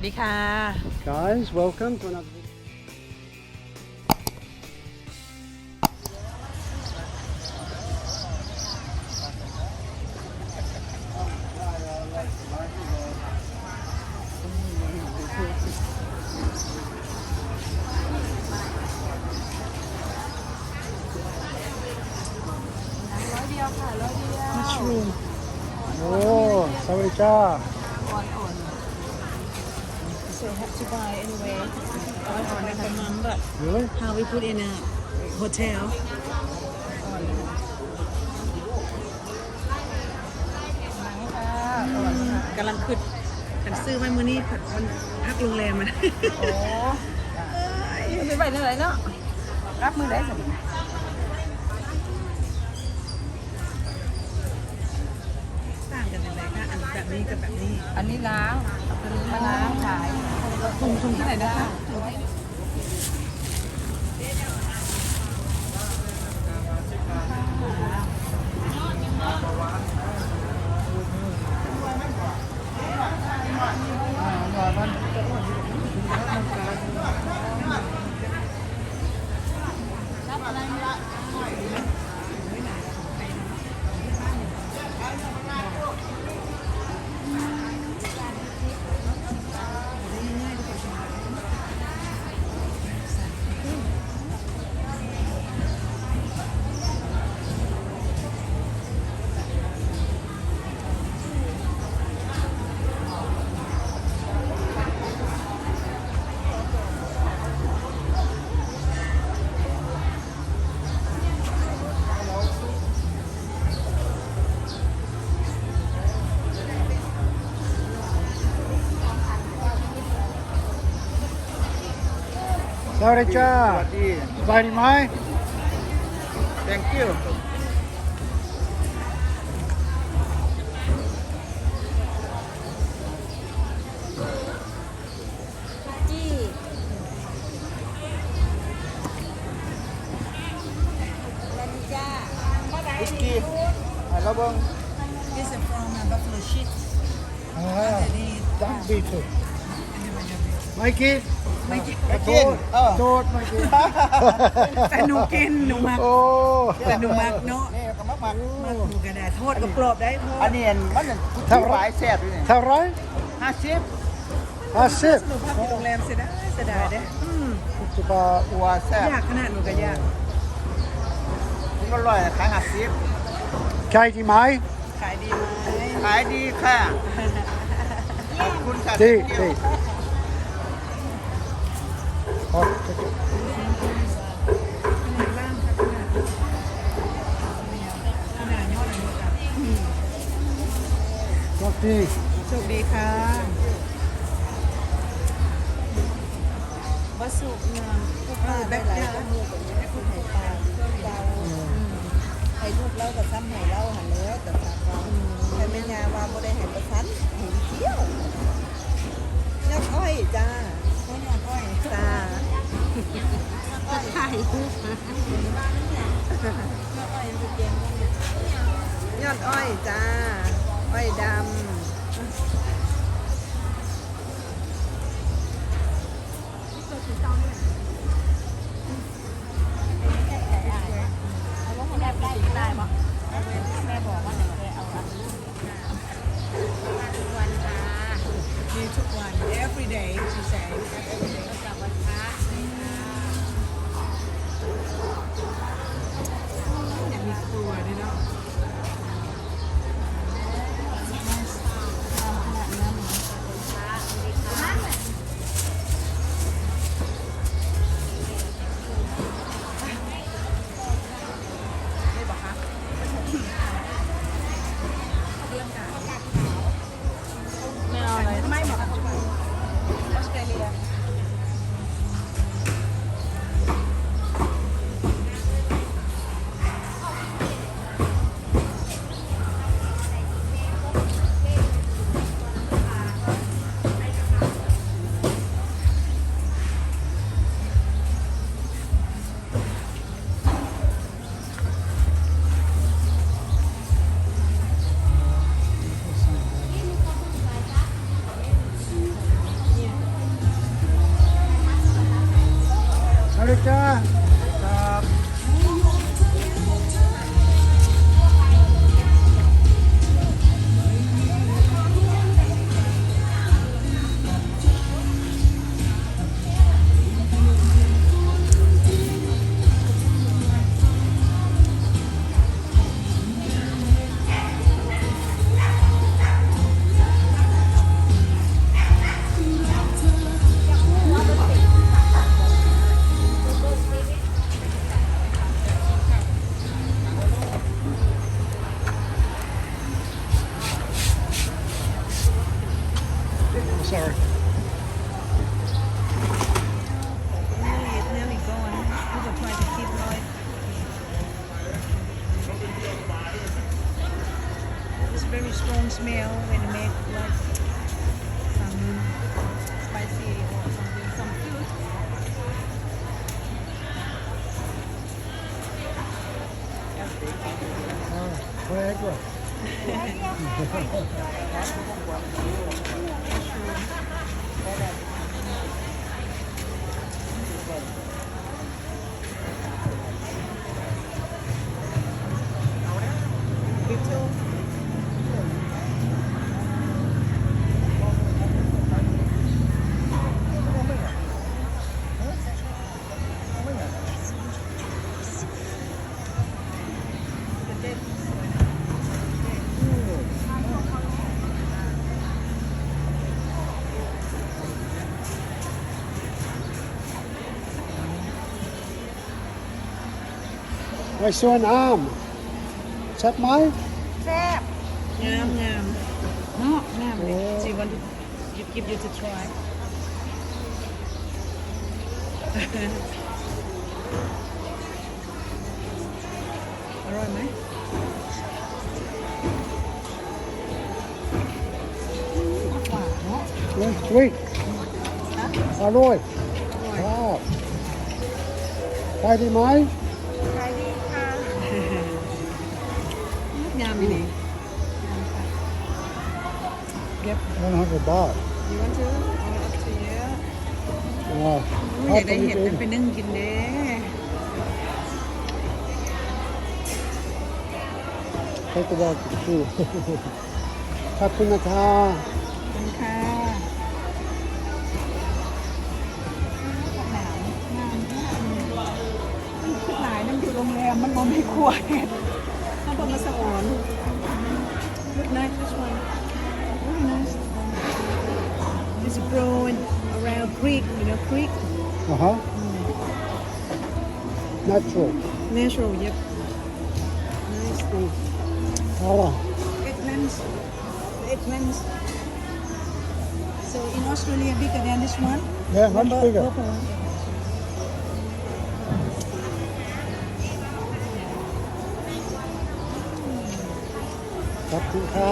สวัสดีค่ะ Guys, welcome to another video. mushroom Oh, sorry, cha. on to buy anyway on on recommend but Really? how we put in a hotel กำลังขึ้นฉันซื้อไว้มื้อนี้มันพักโรงแรมมันโอ้ยเป็นไปได้ไรเนาะรับมือได้สิต่างกันยังไงคะอันแบบนี้กับแบบนี้ อันนี้ล้างอันนี้มาล้างขาย ถุงถุงที่ไหนนะคะ Sorry, cha. สบายดีไหม Thank you จี้แล้วนี่จ้า วิสกี้อะแล้วเบิ้ง This is from Buffalo Sheep Ah, don't be too. Mikey? ไม่กิ นโทษเออโทษ Mikey. แต่หนูกินหนูมัก Oh. แต่หนูมักเนาะนี่ก็มักมักมักหนูกระดาษโทษกับกรอบได้โทษอันนี้อันมันอันผู้เท่าที่ไหร่หลายแซ่บด้วยนี่เท่าไหรห้าสิบห้าสิบหนูพักอยู่โรงแรมเสียดายเสียดายเด้ออืมจะมาอัวแซ่บยากขนาดหนูก็ยากคุณอร่อยขายห้าสิบใช่ดีไหมขายดีไหมขายดีค่ะขอบคุณค่ะดี ดีโอ้ขนาดล่างค่ะขนาดขนาดยอดอันนี้ค่ะโชคดีโชคดีค่ะวัสดุงามพวกเราแบกยาให้ลูกเล่ากับซ้ำให้เล่าหันแล้วแต่ซ้ำว่าให้แม่ยาว่าบ่ได้ให้ประทันเห็นเที่ยวยอดอ้อยจ้า เขายอดอ้อยจ้าไข่ยอดอ้อยจ้า อ้อยดำ 回来过。I saw an arm is that mine แซ่บงามงามเนาะงามเลย Oh. so you want to you give you to try อร่อยไหมหวานเนาะ yeah, sweet อร่อยว้า 100 baht you want to Or up to you อ่าอยากได้เห็ดมันไปนึ่งกินเด้ใช้กระบอกชูขอบคุณนะคะขอบคุณค่ะหนาวงามมากมันคือหลายนั่นอยู่โรงแรมมันบ่มีครัวเห็ดถ้าบ่มาสะออน Look nice this one creek you know creek อ่าฮะ natural natural yep nice เอาล่ะ eggplants eggplants so in Australia bigger than this one Yeah, much Purple- bigger. purple one. ขอ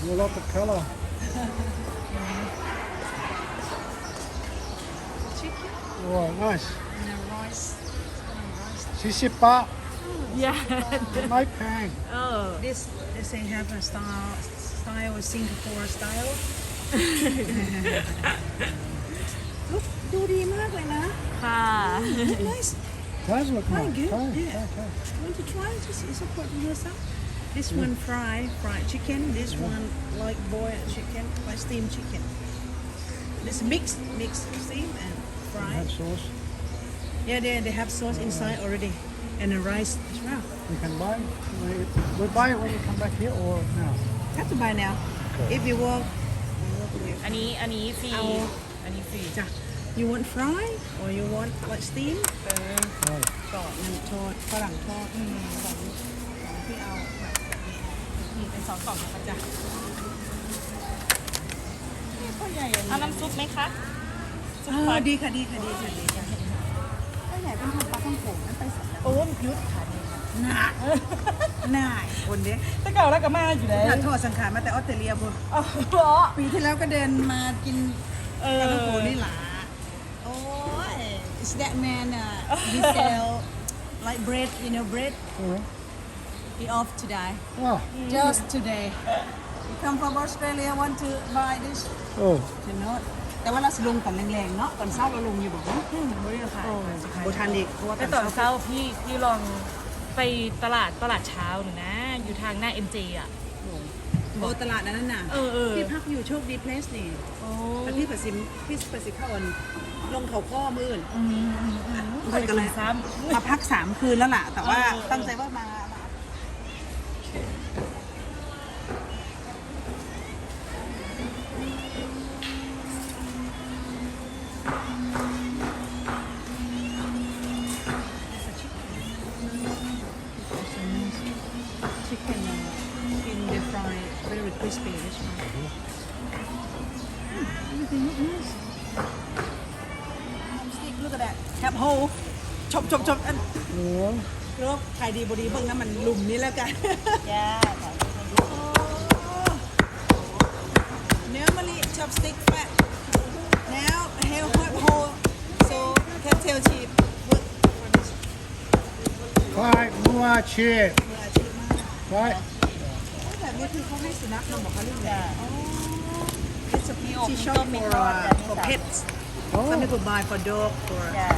บคุณค่ะกาแฟ a lot of color chicken oh nice and a rice 40บาท yeah ไม่แพง oh this they say have a style style Singapore style ลุกดูดีมากเลยนะ ค่ะ Look nice does look Quite nice good, Try, yeah. try, try. want to try just support yourself this one fry fried chicken this one like boiled chicken like steamed chicken this mixed mixed steam and fried That sauce yeah they, they have sauce inside already and the rice as well You can buy. We buy it when you come back here or now. have to buy now if you walk อันนี้อันนี้ฟรี เอา อันนี้ฟรี จ้ะ you want fry or you want what steam เออ Right. กรอบมันทอดฝรั่งทอดอืมสองสองที่เอาแบบนี้นี่เป็น สองกล่องนะคะจ้ะนี่พ่อใหญ่อย่างเอานี้น้ำซุปไหมคะเออดีค่ะดีค่ะดีค่ะดีค่ะพ่อใหญ่เป็นคนปลาท่องโขงนั่นไปสัตว์โอ้ยยุดค่ะหน้าหน้าคนเด้แต่เก่าแล้วก็มาอยู่ไหนถ้าทอดสังขารมาแต่ออสเตรเลียบุอ๋อเหรอปีที่แล้วก็เดินมากินเอปลาอท่องโขนี่หลาโอ้ย is that man uh, he sell like bread you know bread Oh, he off today oh. just today you come from Australia want to buy this oh. cannot แต่ว่าเราสิลงตอนแรงๆเนาะตอนเช้าเราลงอยู่บอกว่าอืมไม่ได้ค่ะโบทานอีกเพราะว่าตแต่อนตอนเช้าเช้าพี่พี่ลองไปตลาดตลาดเช้าหนูนะ อยู่ทางหน้า MJ อะ โบตลาดนั้นน่ะเออเออพี่พักอยู่โชคดีเพลสนี่โอ้แต่พี่ประสิมพี่ประสิทธิ์เข้าอ่อนลงเขาข้อมืออื่น อืมอืมอืมไปกันเลย ซ้มาพักสามคืนแล้วล่ะ แต่ว่าเออเออ ตั้งใจว่ามา รบใครดีบดีเบิ่งน้ำมันหลุมนี้แล้วกันำจ้าเนื้อมะลิ chopstick fat now hell hot hole so can tell cheap work for this Right, more cheer. มืออาชีพมาก Right. แบบนี้คือเขาให้สุนัขนมบอกเขาเรื่องอะไร It's a มีอบ tea มี shop ต้มมี for ทอด uh, แบบนี้ for จ้ะ pets Oh. some people buy for dog for จ้ะ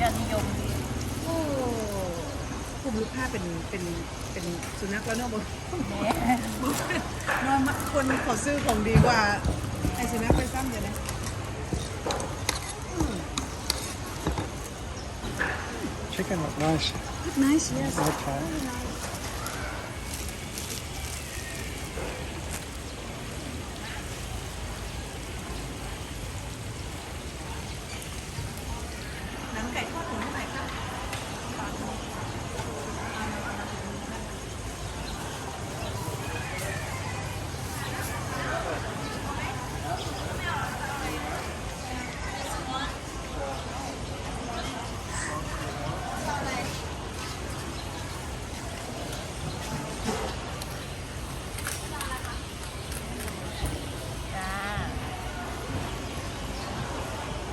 ยอดนิยมดีโอ้ ผู้ลูกค้าเป็นเป็นเป็นสุนัขแล้วเนาะบอกนอนมาคนขอซื้อของดีกว่าไอ้สุนัขไปซ้ำเดี๋ยวนะ Chicken look nice. nice yes Okay. หนังไก่ทอดถึงเท่าไหร่ครับ จ้า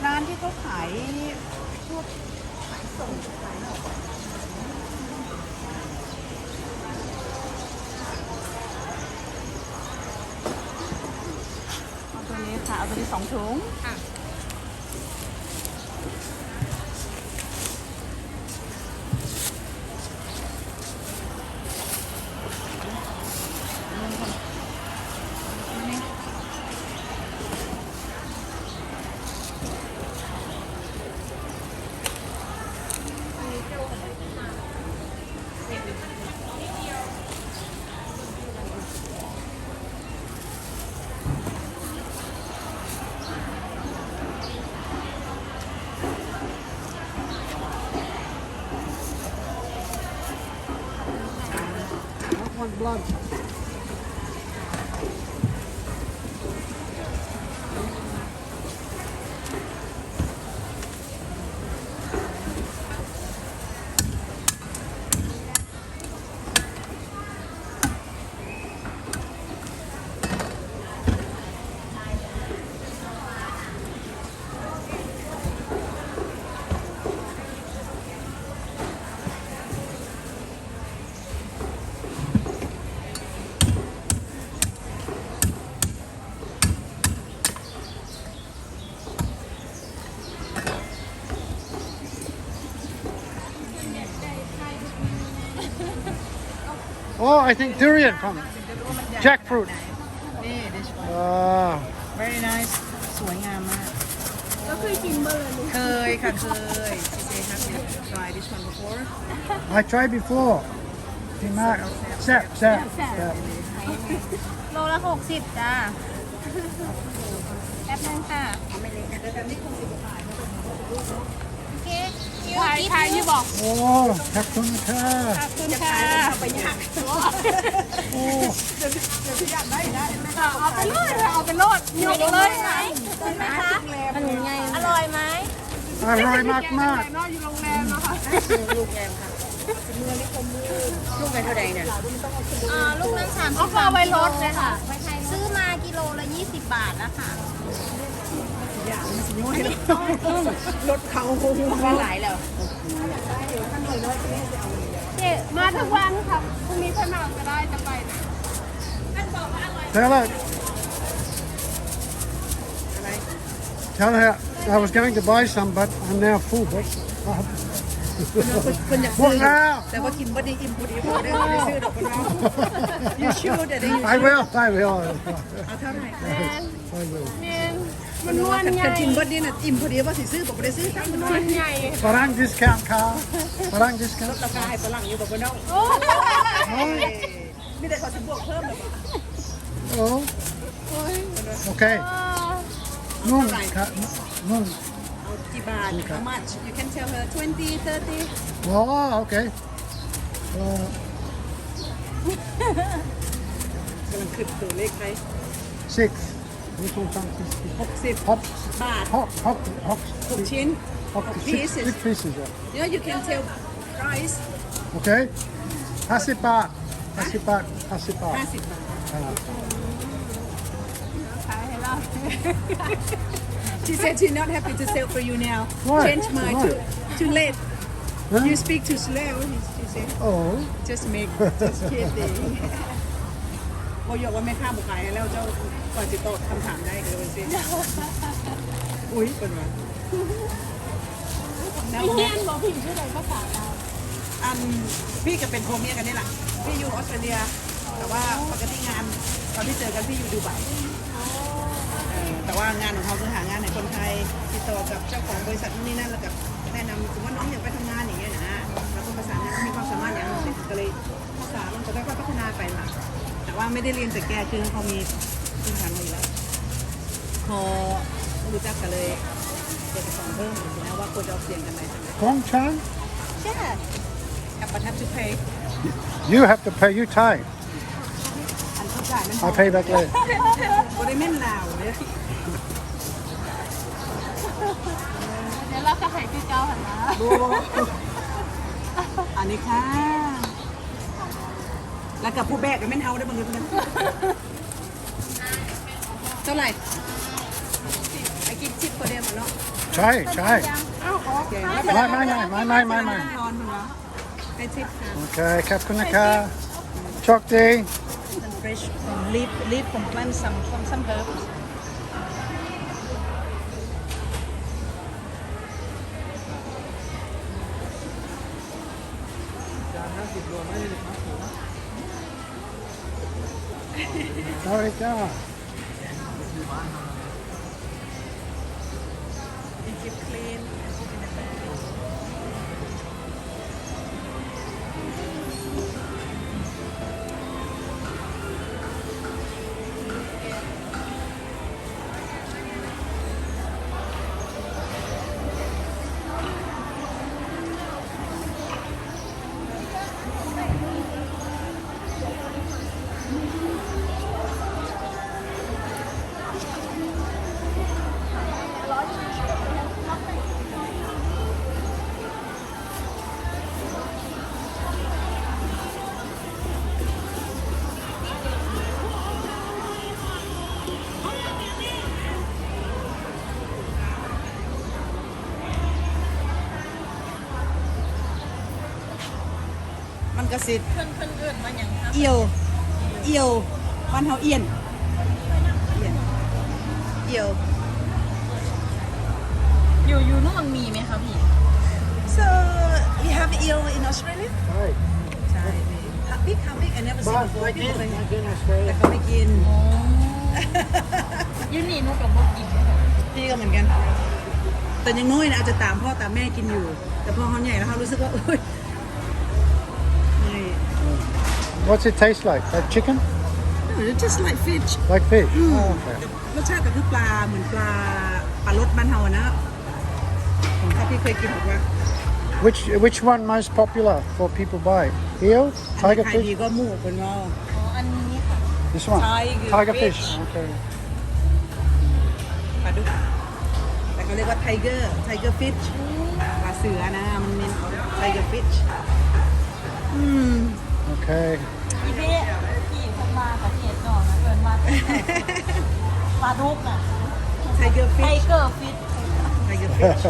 ร้านที่เขาขายพวกขายส่งขายเอาตัวนี้ ค่ะ เอาตัวนี้สองถุง ค่ I think durian from jackfruit. นี่ this one Ah, very nice สวยงามมาก ก็เคยกินเบอร์เลย เคยค่ะเคย She say have you tried this one before I tried before. Hey, Mark. Sap, sap, sap. โลละหกสิบจ้าแป๊บนึงค่ะโอเค ถ่ายถ่ายที่บอก Oh, Kakunka. คุณค่ะไปยาก Oh, เอาไปโลดเอาไปโลดยกเลยไหมกินไหมคะขนมไงอร่อยไหม Alright, Mark, Mark. อ่าลูกนั้นสามสิบบาทไว้รถเลยค่ะ ซื้อมากิโลละ20บาทแล้วค่ะ รถเขาว่าหลายแล้วมาทุกวันค่ะพรุ่งนี้ถ้ามาก็ได้จะไปนะ Tell her. Tell her I was going to buy some, but I'm now full. But คนอยากหมซื้ดอแล้วแต่ว่ากินบ่ได้อิ่มพอดีพอได้ไม่ได้ซื้อดอกคนเรา You sure that you I will, I will. เอาเท่าไหร่ I will. มัน นวลไงกันกินบ่ได้น่ะอิ่มพอดีว่าสิซื้อบอกบ่ได้ซื้อทั้งมันนวลใหญ่ Farang discount car. Farang discount. ราคาให้ฝรั่งอยู่กับบ่เนาะโอ้มีแต่เขาสิบวกเพิ่มหรอ Oh. Okay. Nung. ka- Nung. เอากี่บาท How much you can tell her 20 30 Oh, okay. Uh, กำลังคิดตัวเลขไป six. This one's on 60 Hop, บาท hop, hop, hop. 6ชิ้น hop Hop six, pieces. six pieces, yeah. You know you can tell price Okay. Pass it back. Pass it back. Pass it back. 50บาท Uh, ขายให้เรา She said she's not happy to sell for you now Why? change mind too too late huh? you speak too slow she said Oh. just make just kidding บอกอยากว่าแม่ค้าบุกขายให้แล้วเจ้าก่อนจะตอบคำถามได้ก็เลยสิอุ้ยเป็นไงแล้วพี่เฮียนบอกพี่ชื่ออะไรภาษาลาวอันพี่ก็เป็นโฮเมียกันนี่แหละพี่อยู่ออสเตรเลีย แต่ว่าปกติงานตอนที่เจอกันพี่อยู่ดูไบเออแต่ว่างานของเขาคือหางานในคนไทยติดต่อกับเจ้าของบริษัทนู่นนี่นั่นแล้วก็แนะนำสมมติว่าน้องอยากไปทำงานอย่างเงี้ยนะแล้วก็ภาษาเนี่ยมีความสามารถอย่างหนึงก็เลยภาษามันก็ได้พัฒนาไปมาแต่ ว่าไม่ได้เรียนแต่แกคือเขามีพื้นฐานมาอยู่แล้วพอรู้จักกันเลยเด็กสอนเพิ่มอีกนะว่าควรจะออกเสียงกันไหนใช่ไหม Gong Chan? ใช่กับประทับจุเพย์ You have to pay. You tie. อันที่จ่ายมัน I pay back later. บริเวณลาวเนี่ยเดี๋ยวเราจะหายที่เจ้าหันมาอันนี้ค่ะ แล้วกับผู้แบกกับแม่นเฮาได้บางทีมันเท่าไหร่ไอ้กินชิปก็ได้มาเนาะ Try, try. โอเค My, my, my, my, my, my, my. นอนมันเนาะไอ้ชิปค่ะ Okay, Kakunaka. Chok day. and fresh from leaf leaf from plant some from some herbs เอ สิทธิ์เพิ่นเพิ่นเอิ้นว่าหยังคะเอียว เอียวบ้านเฮาเอียนเอียนเอียว อยู่อยู่นู่นมีไหมคะพี่ so you have eel in Australia Hey, ใช่ฮับบิ๊กฮับบิ๊ก I never seen but before I พี่ did. เคย I did in แต่ Australia. เขาไม่กินอยูนี่หนูกับบ่กินเลยค่ะพี่ก็เหมือนกัน แต่ยังน้อยนะอาจจะตามพ่อตามแม่กินอยู่ แต่พอเขาใหญ่แล้วเขารู้สึกว่าเอ้ย What's it taste like? Like chicken? It's just like fish Like fish? Oh, okay. รสชาติก็คือปลาเหมือนปลาปลารสบ้านเฮาอะนะถ้าพี่เคยกินบอกว่า Which which one most popular for people buy? Eel? อัน Tiger นี้ขายดี fish? ก็หมูเป็นว่า อ๋อ อันนี้ค่ะ This one? Tiger Tiger fish. fish. Okay. ปลาดุกแต่เขาเรียกว่าไทเกอร์ไทเกอร์ฟิชปลาเสือนะ มันเป็นไทเกอร์ฟิชอืม Okay. พี่เบ้พี่คนมาประเทศนอกนะเกินมาปลาดุกอะไทเกอร์ไทฟิชเกอร์ฟิตไทเกอร์ฟิช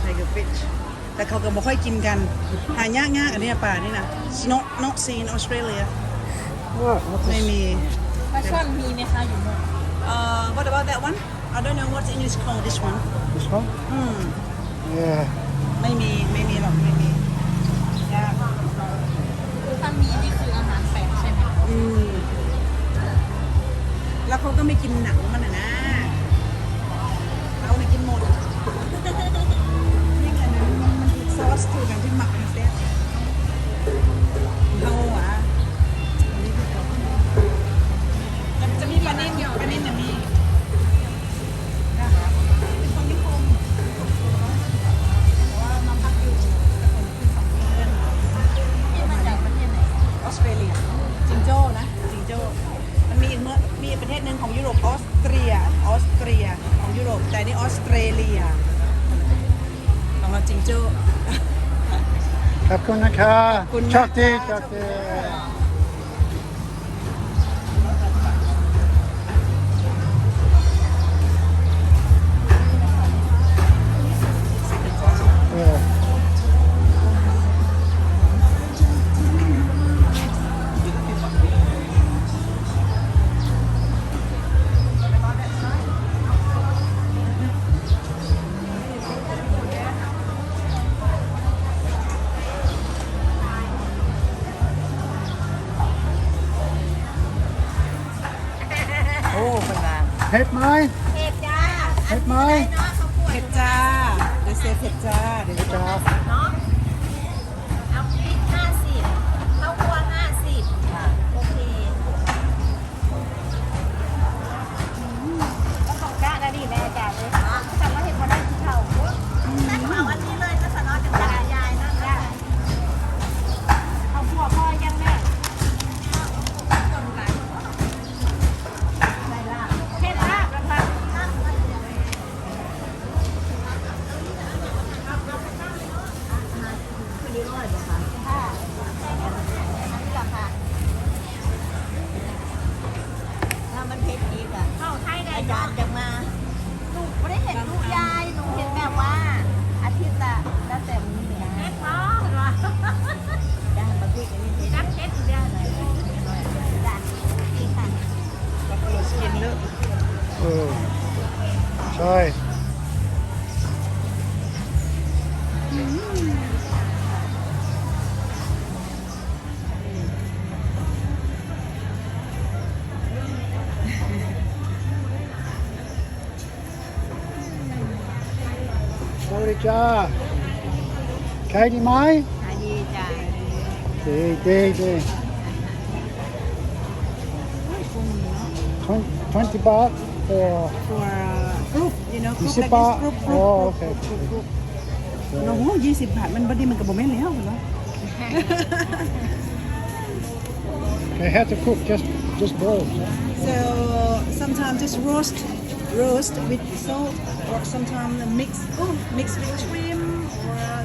ไทเกอร์ฟิชแต่เขาก็ไม่ค่อยกินกัน หายากๆอันเนี้ยปลานี่นะ not not seen in Australia What? What's ไม่ this? มี ปลาช่อนมีไหมคะอยู่เมือง uh what about that one I don't know what's English called this one This one? อืม Yeah. ไม่มี ไม่มีหรอกไม่มี แล้วเขาก็ไม่กินหนังมันอะนะเราเนี่ยกินหมดนี่ไงนะมันมันคือซอสคือการที่หมัก คุณนะคะขอบคุณมากโชคดีค่ะโชคดี เห็ดไหมเผ็ดจ้าเห็ดไหมเนาะข้าวป่วยเผ็ดจ้าเดี๋ยวเซเผ็ดจ้าเดี๋ยวจ้าเนาะเอา ถ้ามันเผ็ดอีกอะเข้าไทยได้อาเนาะจารย์จะมาหนูไม่ได้เห็นลูกยายหนูเห็นแบบว่า อาทิตย์ละแล้วแต่มึงเนี่ยเฮ็ดเนะเหรอจ้ามาพี่กันนี่เผ็ดรักเฮ็ดอยู่เดียวเลยจ้ะดีค่ะบัฟฟาโลสกินเลอะเออใช่ จ้าขายดีไหม ขายดีจ้ะ ดีดีดี 20 baht or for group you know 20 group baht like this group group oh group okay group group โอ้โหยี่สิบบาทมันบดีมันกับโมเมนต์แล้วเหรอ they had to cook just just boiled So sometimes just roast, roast with salt, or sometimes mix, oh, mix with shrimp or uh,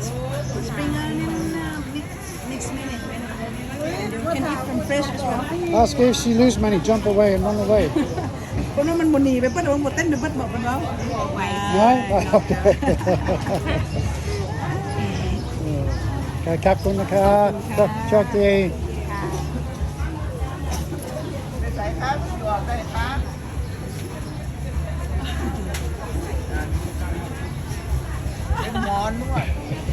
spring onion, uh, mix, mix in it. And you can eat from fresh as well. ask her if she lose money jump away and run away คนว่ามันบนหนีไปเปิ้ลว่าหมดเต้นไปเปิ้ลบอกมันแล้ว no okay เออขอบคุณนะคะโชคดีใส่ครับหยวกได้ครับ เป็นหมอนนวด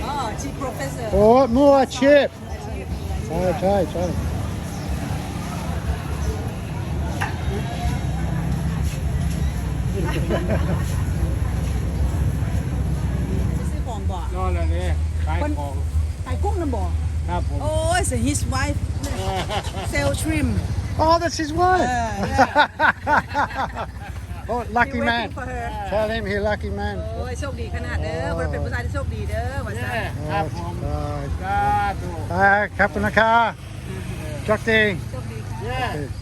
อ๋อชี professor โอ้มัวชิปใช่ใช่ใช่บ่นอนเลยนี่ขายของขายกุ้งนะบ่ครับผม โอ้ย so his wife sell shrimp Oh, that's his wife. yeah. Oh, He lucky waiting man. for her. Tell him he lucky man. โอ้ยโชคดีขนาดเด้อวันเป็นผู้ชายที่โชคดีเด้อวันนี้ครับผมสาธุครับคุณนะคะจอกตีโชคดีค่ะ Yeah.